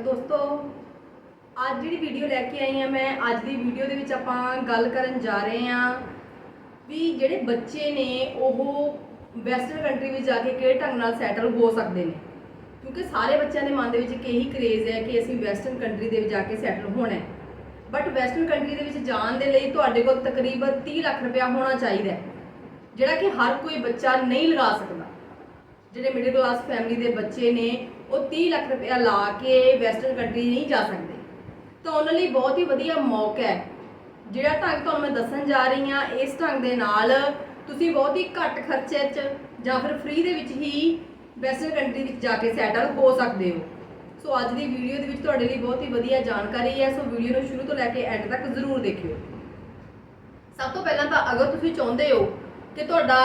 ਦੋਸਤੋ, ਅੱਜ ਜਿਹੜੀ ਵੀਡੀਓ ਲੈ ਕੇ ਆਈ ਹਾਂ ਮੈਂ, ਅੱਜ ਦੀ ਵੀਡੀਓ ਦੇ ਵਿੱਚ ਆਪਾਂ ਗੱਲ ਕਰਨ ਜਾ ਰਹੇ ਹਾਂ ਵੀ ਜਿਹੜੇ ਬੱਚੇ ਨੇ, ਉਹ ਵੈਸਟਰਨ ਕੰਟਰੀ ਵਿੱਚ ਜਾ ਕੇ ਕਿਹੜੇ ਢੰਗ ਨਾਲ ਸੈਟਲ ਹੋ ਸਕਦੇ ਨੇ? ਕਿਉਂਕਿ ਸਾਰੇ ਬੱਚਿਆਂ ਦੇ ਮਨ ਦੇ ਵਿੱਚ ਇੱਕ ਇਹੀ ਕਰੇਜ਼ ਹੈ ਕਿ ਅਸੀਂ ਵੈਸਟਰਨ ਕੰਟਰੀ ਦੇ ਵਿੱਚ ਜਾ ਕੇ ਸੈਟਲ ਹੋਣਾ ਹੈ। ਬਟ ਵੈਸਟਰਨ ਕੰਟਰੀ ਦੇ ਵਿੱਚ ਜਾਣ ਦੇ ਲਈ ਤੁਹਾਡੇ ਕੋਲ ਤਕਰੀਬਨ 30 ਲੱਖ ਰੁਪਇਆ ਹੋਣਾ ਚਾਹੀਦਾ ਹੈ, ਜਿਹੜਾ ਕਿ ਹਰ ਕੋਈ ਬੱਚਾ ਨਹੀਂ ਲਗਾ ਸਕਦਾ। ਜਿਹੜੇ ਮਿਡਲ ਕਲਾਸ ਫੈਮਿਲੀ ਦੇ ਬੱਚੇ ਨੇ, ਉਹ 30 ਲੱਖ ਰੁਪਇਆ ਲਾ ਕੇ ਵੈਸਟਰਨ ਕੰਟਰੀ ਨਹੀਂ ਜਾ ਸਕਦੇ। ਤਾਂ ਉਹਨਾਂ ਲਈ ਬਹੁਤ ਹੀ ਵਧੀਆ ਮੌਕਾ ਹੈ। ਜਿਹੜਾ ਢੰਗ ਤੁਹਾਨੂੰ ਮੈਂ ਦੱਸਣ ਜਾ ਰਹੀ ਹਾਂ, ਇਸ ਢੰਗ ਦੇ ਨਾਲ ਤੁਸੀਂ ਬਹੁਤ ਹੀ ਘੱਟ ਖਰਚੇ 'ਚ ਜਾਂ ਫਿਰ ਫ੍ਰੀ ਦੇ ਵਿੱਚ ਹੀ ਵੈਸਟਰਨ ਕੰਟਰੀ ਵਿੱਚ ਜਾ ਕੇ ਸੈਟਲ ਹੋ ਸਕਦੇ ਹੋ। ਸੋ ਅੱਜ ਦੀ ਵੀਡੀਓ ਦੇ ਵਿੱਚ ਤੁਹਾਡੇ ਲਈ ਬਹੁਤ ਹੀ ਵਧੀਆ ਜਾਣਕਾਰੀ ਹੈ। ਸੋ ਵੀਡੀਓ ਨੂੰ ਸ਼ੁਰੂ ਤੋਂ ਲੈ ਕੇ ਐਂਡ ਤੱਕ ਜ਼ਰੂਰ ਦੇਖਿਓ। ਸਭ ਤੋਂ ਪਹਿਲਾਂ ਤਾਂ ਅਗਰ ਤੁਸੀਂ ਚਾਹੁੰਦੇ ਹੋ ਕਿ ਤੁਹਾਡਾ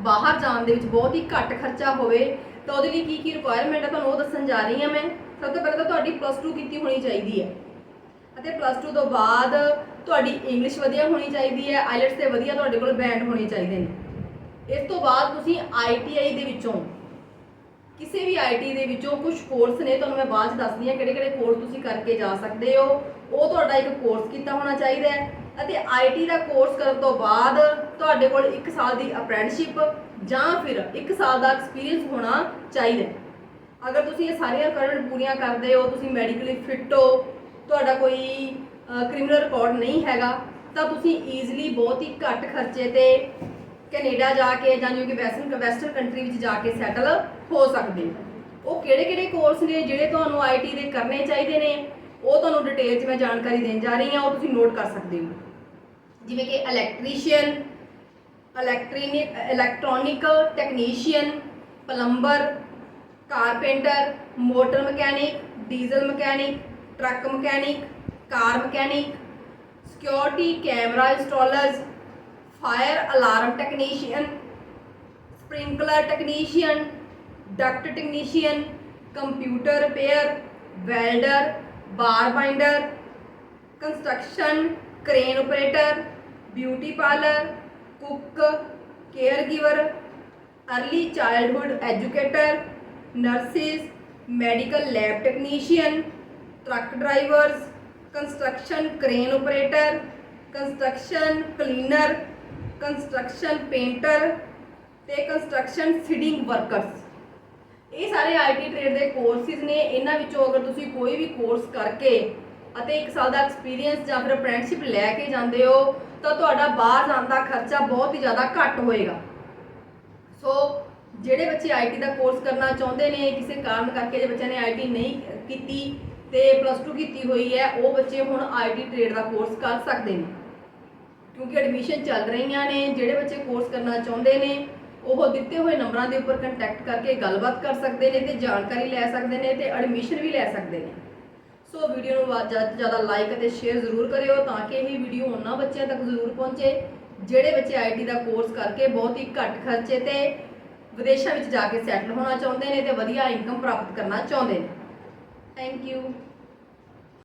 ਬਾਹਰ ਜਾਣ ਦੇ ਵਿੱਚ ਬਹੁਤ ਹੀ ਘੱਟ ਖਰਚਾ ਹੋਵੇ, ਤਾਂ ਉਹਦੇ ਲਈ ਕੀ ਕੀ ਰਿਕੁਆਇਰਮੈਂਟ ਹੈ ਤੁਹਾਨੂੰ ਉਹ ਦੱਸਣ ਜਾ ਰਹੀ ਹਾਂ ਮੈਂ। ਸਭ ਤੋਂ ਪਹਿਲਾਂ ਤਾਂ ਤੁਹਾਡੀ ਪਲੱਸ 2 ਕੀਤੀ ਹੋਣੀ ਚਾਹੀਦੀ ਹੈ। ਅਤੇ ਪਲੱਸ 2 ਤੋਂ ਬਾਅਦ ਤੁਹਾਡੀ ਇੰਗਲਿਸ਼ ਵਧੀਆ ਹੋਣੀ ਚਾਹੀਦੀ ਹੈ ਆਈਲਟਸ ਤੇ ਵਧੀਆ ਤੁਹਾਡੇ ਕੋਲ ਬੈਂਡ ਹੋਣੇ ਚਾਹੀਦੇ ਨੇ। ਇਸ ਤੋਂ ਬਾਅਦ ਤੁਸੀਂ ਆਈਟੀਆਈ ਦੇ ਵਿੱਚੋਂ, ਕਿਸੇ ਵੀ ਆਈਟੀ ਦੇ ਵਿੱਚੋਂ ਕੁਝ ਕੋਰਸ ਨੇ, ਤੁਹਾਨੂੰ ਮੈਂ ਬਾਅਦ ਚ ਦੱਸਦੀ ਹਾਂ ਕਿਹੜੇ ਕਿਹੜੇ ਕੋਰਸ ਤੁਸੀਂ ਕਰਕੇ ਜਾ ਸਕਦੇ ਹੋ। ਉਹ ਤੁਹਾਡਾ ਇੱਕ ਕੋਰਸ ਕੀਤਾ ਹੋਣਾ ਚਾਹੀਦਾ ਹੈ। ਅਤੇ ਆਈਟੀ ਦਾ ਕੋਰਸ ਕਰਨ ਤੋਂ ਬਾਅਦ ਤੁਹਾਡੇ ਕੋਲ 1 ਸਾਲ ਦੀ ਅਪ੍ਰੈਂਟਿਸਸ਼ਿਪ ਜਾਂ ਫਿਰ 1 ਸਾਲ ਦਾ ਐਕਸਪੀਰੀਅੰਸ ਹੋਣਾ ਚਾਹੀਦਾ ਅਗਰ ਤੁਸੀਂ ਇਹ ਸਾਰੀਆਂ ਰਿਕੁਆਇਰਮੈਂਟ ਪੂਰੀਆਂ ਕਰਦੇ ਹੋ, ਤੁਸੀਂ ਮੈਡੀਕਲੀ ਫਿੱਟ ਹੋ, ਤੁਹਾਡਾ ਕੋਈ ਕ੍ਰਿਮੀਨਲ ਰਿਕਾਰਡ ਨਹੀਂ ਹੈਗਾ, ਤਾਂ ਤੁਸੀਂ ਈਜ਼ੀਲੀ ਬਹੁਤ ਹੀ ਘੱਟ ਖਰਚੇ ਤੇ ਕੈਨੇਡਾ ਜਾ ਕੇ ਜਾਂ ਜਿਵੇਂ ਕਿ ਵੈਸਟਰਨ ਵੈਸਟਰਨ ਕੰਟਰੀ ਵਿੱਚ ਜਾ ਕੇ ਸੈਟਲ ਹੋ ਸਕਦੇ ਹੋ। ਉਹ ਕਿਹੜੇ ਕਿਹੜੇ ਕੋਰਸ ਨੇ ਜਿਹੜੇ ਤੁਹਾਨੂੰ ਆਈਟੀ ਦੇ ਕਰਨੇ ਚਾਹੀਦੇ ਨੇ, ਉਹ ਤੁਹਾਨੂੰ ਡਿਟੇਲ 'ਚ ਮੈਂ ਜਾਣਕਾਰੀ ਦੇਣ ਜਾ ਰਹੀ ਹਾਂ, ਉਹ ਤੁਸੀਂ ਨੋਟ ਕਰ ਸਕਦੇ ਹੋ। ਜਿਵੇਂ ਕਿ electrician electronic electronic technician plumber carpenter motor mechanic diesel mechanic truck mechanic car mechanic security camera installers fire alarm technician sprinkler technician duct technician computer repair welder bar binder construction crane operator beauty parlour, cook caregiver early childhood educator, nurses, medical lab technician, truck drivers, construction crane operator construction cleaner, construction painter ਤੇ construction seeding workers. ਇਹ ਸਾਰੇ IT trade ਦੇ courses ਨੇ। ਇਹਨਾਂ ਵਿੱਚੋਂ ਅਗਰ ਤੁਸੀਂ ਕੋਈ ਵੀ ਕੋਰਸ ਕਰਕੇ ਅਤੇ 1 ਸਾਲ ਦਾ ਐਕਸਪੀਰੀਅੰਸ ਜਾਂ ਫਿਰ ਅਪ੍ਰੈਂਟਿਸਸ਼ਿਪ ਲੈ ਕੇ ਜਾਂਦੇ ਹੋ, ਤਾਂ ਤੁਹਾਡਾ ਬਾਹਰ ਜਾਣ ਦਾ ਖਰਚਾ ਬਹੁਤ ਹੀ ਜ਼ਿਆਦਾ ਘੱਟ ਹੋਏਗਾ। ਸੋ ਜਿਹੜੇ ਬੱਚੇ ਆਈਟੀ ਦਾ ਕੋਰਸ ਕਰਨਾ ਚਾਹੁੰਦੇ ਨੇ, ਕਿਸੇ ਕਾਰਨ ਕਰਕੇ ਜੇ ਬੱਚਿਆਂ ਨੇ ਆਈਟੀ ਨਹੀਂ ਕੀਤੀ ਤੇ ਪਲੱਸ 2 ਕੀਤੀ ਹੋਈ ਹੈ, ਉਹ ਬੱਚੇ ਹੁਣ ਆਈਟੀ ਟ੍ਰੇਡ ਦਾ ਕੋਰਸ ਕਰ ਸਕਦੇ ਨੇ। ਕਿਉਂਕਿ ਐਡਮਿਸ਼ਨ ਚੱਲ ਰਹੀਆਂ ਨੇ, ਜਿਹੜੇ ਬੱਚੇ ਕੋਰਸ ਕਰਨਾ ਚਾਹੁੰਦੇ ਨੇ, ਉਹ ਦਿੱਤੇ ਹੋਏ ਨੰਬਰਾਂ ਦੇ ਉੱਪਰ ਕੰਟੈਕਟ ਕਰਕੇ ਗੱਲਬਾਤ ਕਰ ਸਕਦੇ ਨੇ ਤੇ ਜਾਣਕਾਰੀ ਲੈ ਸਕਦੇ ਨੇ ਤੇ ਐਡਮਿਸ਼ਨ ਵੀ ਲੈ ਸਕਦੇ ਨੇ। ਸੋ ਵੀਡੀਓ ਨੂੰ ਵੱਧ ਜ਼ਿਆਦਾ ਤੋਂ ਜ਼ਿਆਦਾ ਲਾਈਕ ਅਤੇ ਸ਼ੇਅਰ ਜ਼ਰੂਰ ਕਰਿਓ ਤਾਂ ਕਿ ਇਹ ਵੀਡੀਓ ਉਹਨਾਂ ਬੱਚਿਆਂ ਤੱਕ ਜ਼ਰੂਰ ਪਹੁੰਚੇ, ਜਿਹੜੇ ਬੱਚੇ ਆਈਟੀ ਦਾ ਕੋਰਸ ਕਰਕੇ ਬਹੁਤ ਹੀ ਘੱਟ ਖਰਚੇ ਤੇ ਵਿਦੇਸ਼ਾਂ ਵਿੱਚ ਜਾ ਕੇ ਸੈਟਲ ਹੋਣਾ ਚਾਹੁੰਦੇ ਨੇ ਤੇ ਵਧੀਆ ਇਨਕਮ ਪ੍ਰਾਪਤ ਕਰਨਾ ਚਾਹੁੰਦੇ ਨੇ। Thank you